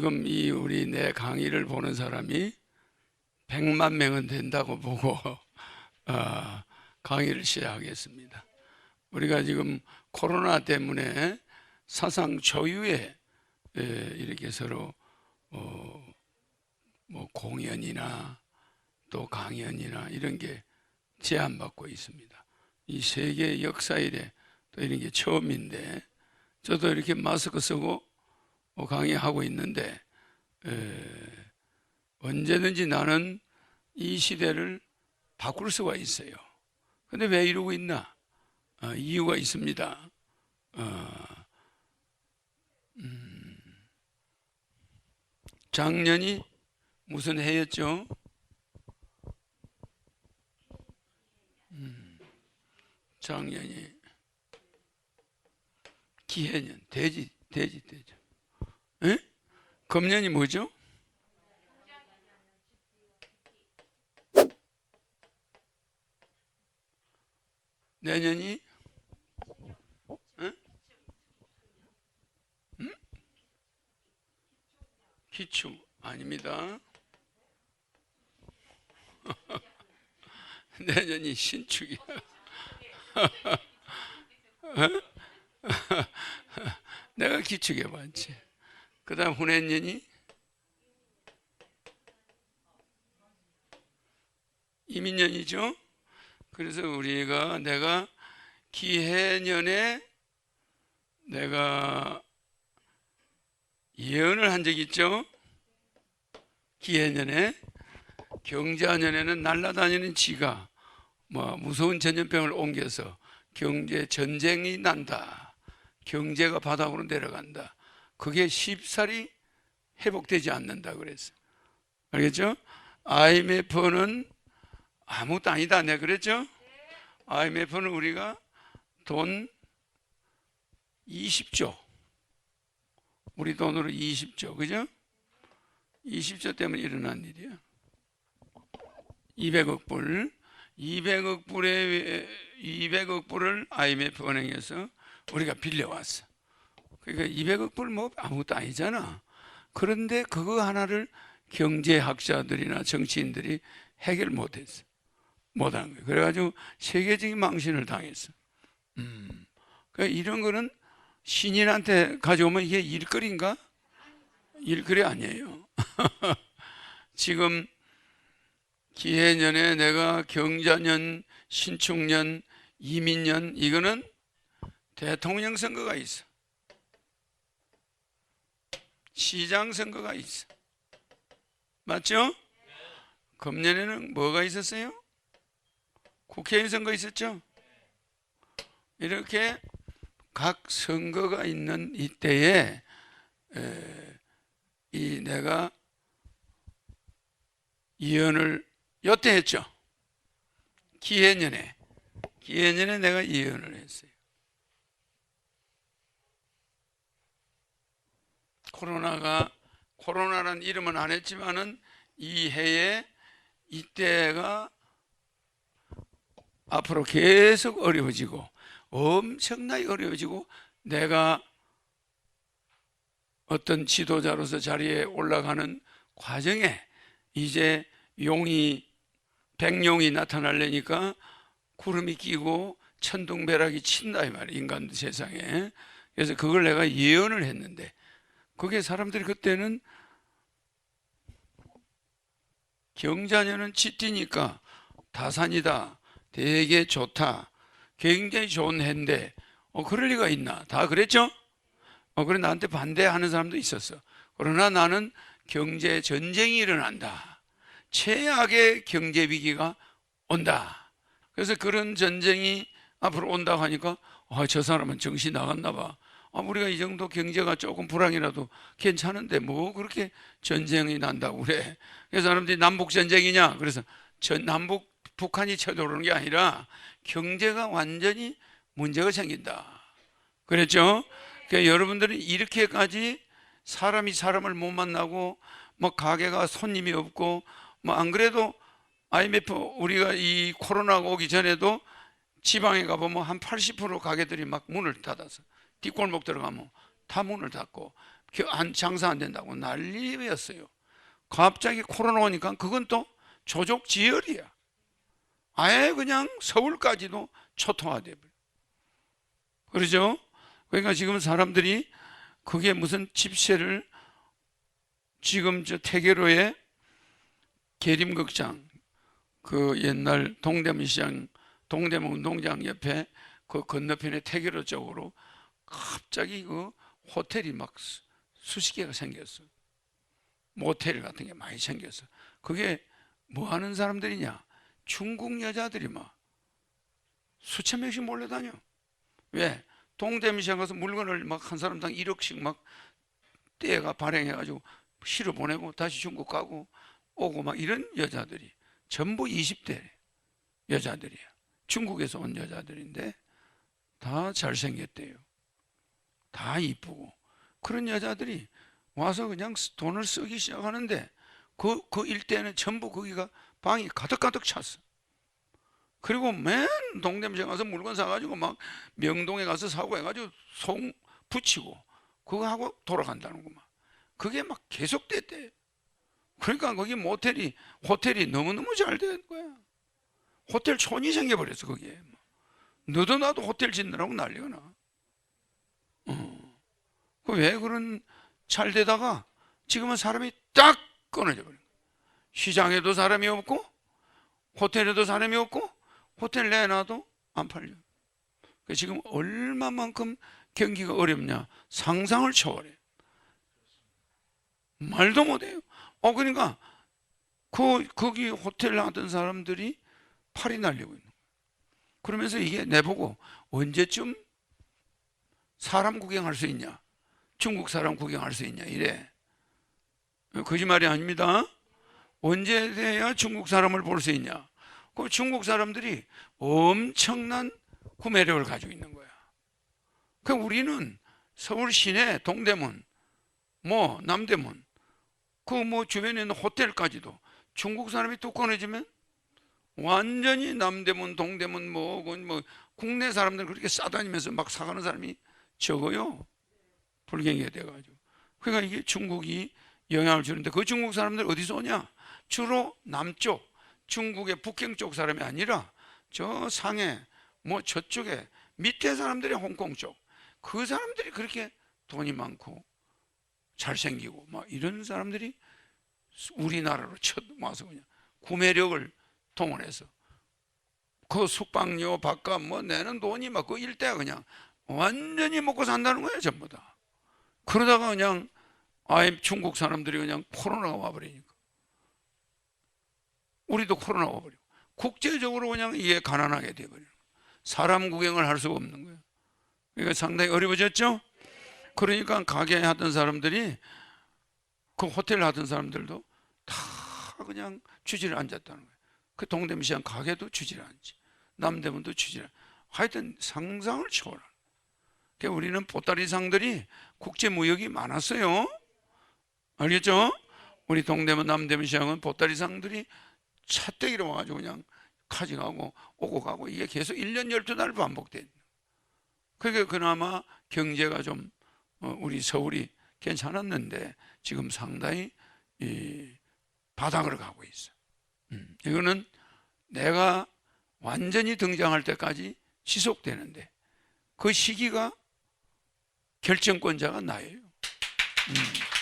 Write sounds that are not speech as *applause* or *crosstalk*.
지금 이 우리 내 강의를 보는 사람이 100만 명은 된다고 보고 어, *laughs* 강의를 시작하겠습니다. 우리가 지금 코로나 때문에 사상 초유의 에, 이렇게 서로 어, 뭐 공연이나 또 강연이나 이런 게 제한받고 있습니다. 이 세계 역사 이래 또 이런 게 처음인데 저도 이렇게 마스크 쓰고 어, 강의하고 있는데 에, 언제든지 나는 이 시대를 바꿀 수가 있어요. 근데 왜 이러고 있나? 어, 이유가 있습니다. 어, 음, 작년이 무슨 해였죠? 음, 작년이 기해년, 돼지, 돼지, 돼지. 에? 금년이 뭐죠? 내년이? 기축 아닙니다. *laughs* 내년이 신축이야. *laughs* 어? *laughs* 내가 기축해 봤지. 그 다음 후내년이 이민년이죠. 그래서 우리가 내가 기해년에 내가 예언을 한적 있죠. 기해년에 경자년에는 날아다니는 쥐가 뭐 무서운 전염병을 옮겨서 경제 전쟁이 난다. 경제가 바닥으로 내려간다. 그게 쉽사리 회복되지 않는다 그랬어. 알겠죠? IMF는 아무것도 아니다. 내가 그랬죠? IMF는 우리가 돈 20조. 우리 돈으로 20조. 그죠? 20조 때문에 일어난 일이야. 200억 불. 200억 불에 200억 불을 IMF 은행에서 우리가 빌려왔어. 그러니까 200억 불 뭐 아무것도 아니잖아. 그런데 그거 하나를 경제학자들이나 정치인들이 해결 못했어. 못한 거예요. 그래가지고 세계적인 망신을 당했어. 음. 그러니까 이런 거는 신인한테 가져오면 이게 일거리인가? 일거리 아니에요. *laughs* 지금 기해년에 내가 경자년, 신축년, 이민년 이거는 대통령 선거가 있어. 시장 선거가 있어. 맞죠? 금년에는 뭐가 있었어요? 국회의원 선거 있었죠? 이렇게 각 선거가 있는 이때에 에, 이 내가 예언을 여태 했죠. 기해년에 기해년에 내가 예언을 했어요. 코로나가 코로나라는 이름은 안 했지만은 이 해에 이때가 앞으로 계속 어려워지고 엄청나게 어려워지고 내가 어떤 지도자로서 자리에 올라가는 과정에 이제 용이 백룡이 나타나려니까 구름이 끼고 천둥벼락이 친다 이 말이야 인간 세상에. 그래서 그걸 내가 예언을 했는데 그게 사람들이 그때는 경자년은 치띠니까 다산이다. 되게 좋다. 굉장히 좋은 해인데 어 그럴 리가 있나? 다 그랬죠? 어 그래 나한테 반대하는 사람도 있었어. 그러나 나는 경제 전쟁이 일어난다. 최악의 경제 위기가 온다. 그래서 그런 전쟁이 앞으로 온다고 하니까 아, 저 사람은 정신 나갔나 봐 아, 우리가 이 정도 경제가 조금 불황이라도 괜찮은데 뭐 그렇게 전쟁이 난다고 그래. 그래서 사람들이 남북 전쟁이냐? 그래서 전 남북 북한이 쳐들어오는 게 아니라 경제가 완전히 문제가 생긴다. 그랬죠? 그러니까 여러분들은 이렇게까지 사람이 사람을 못 만나고 뭐 가게가 손님이 없고 뭐 안 그래도 IMF 우리가 이 코로나가 오기 전에도 지방에 가보면 한 80% 가게들이 막 문을 닫아서 뒷골목 들어가면 다 문을 닫고 겨- 안 장사 안 된다고 난리였어요. 갑자기 코로나 오니까 그건 또 조족 지열이야. 아예 그냥 서울까지도 초토화돼 버려. 그러죠? 그러니까 지금 사람들이 그게 무슨 집세를 지금 저 태계로에 계림극장 그 옛날 동대문 시장 동대문 운동장 옆에 그 건너편에 태계로 쪽으로 갑자기 그 호텔이 막 수- 수십 개가 생겼어. 모텔 같은 게 많이 생겼어. 그게 뭐 하는 사람들이냐? 중국 여자들이 막 수천 명씩 몰려다녀. 왜? 시장 가서 물건을 막 한 사람당 1억씩 막 떼가 발행해가지고 실어 보내고 다시 중국 가고 오고 막 이런 여자들이 전부 20대 여자들이야. 중국에서 온 여자들인데 다 잘생겼대요. 다 이쁘고 그런 여자들이 와서 그냥 쓰- 돈을 쓰기 시작하는데 그, 그 일대는 전부 거기가 방이 가득가득 찼어. 그리고 맨 동대문시장 가서 물건 사가지고 막 명동에 가서 사고 해가지고 송 붙이고 그거 하고 돌아간다는 거만. 그게 막 계속됐대. 그러니까 거기 모텔이 호텔이 너무너무 잘 된 거야. 호텔 촌이 생겨버렸어 거기에. 너도 나도 호텔 짓느라고 난리가 나. 어. 그왜 그런 잘 되다가 지금은 사람이 딱 끊어져 버린 거야. 시장에도 사람이 없고 호텔에도 사람이 없고 호텔 내놔도 안 팔려. 그 지금 얼마만큼 경기가 어렵냐 상상을 초월해. 말도 못해요. 어 그러니까 그 거기 호텔 하던 사람들이 팔이 날리고 있는 거예요. 그러면서 이게 내보고 언제쯤 사람 구경할 수 있냐? 중국 사람 구경할 수 있냐? 이래. 거짓말이 아닙니다. 언제 돼야 중국 사람을 볼 수 있냐? 그 중국 사람들이 엄청난 구매력을 가지고 있는 거야. 그 우리는 서울 시내 동대문, 뭐 남대문, 그 뭐 주변에 있는 호텔까지도 중국 사람이 뚝 꺼내지면 완전히 남대문, 동대문 뭐, 뭐 국내 사람들 그렇게 싸다니면서 막 사가는 사람이 적어요. 불경이가 돼가지고. 그러니까 이게 중국이 영향을 주는데 그 중국 사람들 어디서 오냐? 주로 남쪽, 중국의 북경 쪽 사람이 아니라 저 상해, 뭐 저쪽에 밑에 사람들이 홍콩 쪽. 그 사람들이 그렇게 돈이 많고 잘생기고 막 이런 사람들이 우리나라로 쳐 와서 그냥 구매력을 동원해서 그 숙박료 밥값 뭐 내는 돈이 막 그 일대가 그냥 완전히 먹고 산다는 거예요 전부 다 그러다가 그냥 아예 중국 사람들이 그냥 코로나가 와버리니까 우리도 코로나 와버리고 국제적으로 그냥 이게 가난하게 거예요 사람 구경을 할 수가 없는 거예요 그러니까 상당히 어려워졌죠 그러니까 가게 하던 사람들이 그 호텔 하던 사람들도 다 그냥 주지를 앉았다는 거예요. 그 동대문시장 가게도 주지를 앉지. 남대문도 주지를 앉 하여튼 상상을 초월한. 그러니까 우리는 보따리 상들이 국제 무역이 많았어요. 알겠죠? 우리 동대문 남대문 시장은 보따리 상들이 차떼기로 와가지고 그냥 가져가고 오고 가고 이게 계속 1년 12달 반복된. 그게 그나마 경제가 좀 어, 우리 서울이 괜찮았는데 지금 상당히 이 바닥으로 가고 있어. 음, 이거는 내가 완전히 등장할 때까지 지속되는데 그 시기가 결정권자가 나예요. 음.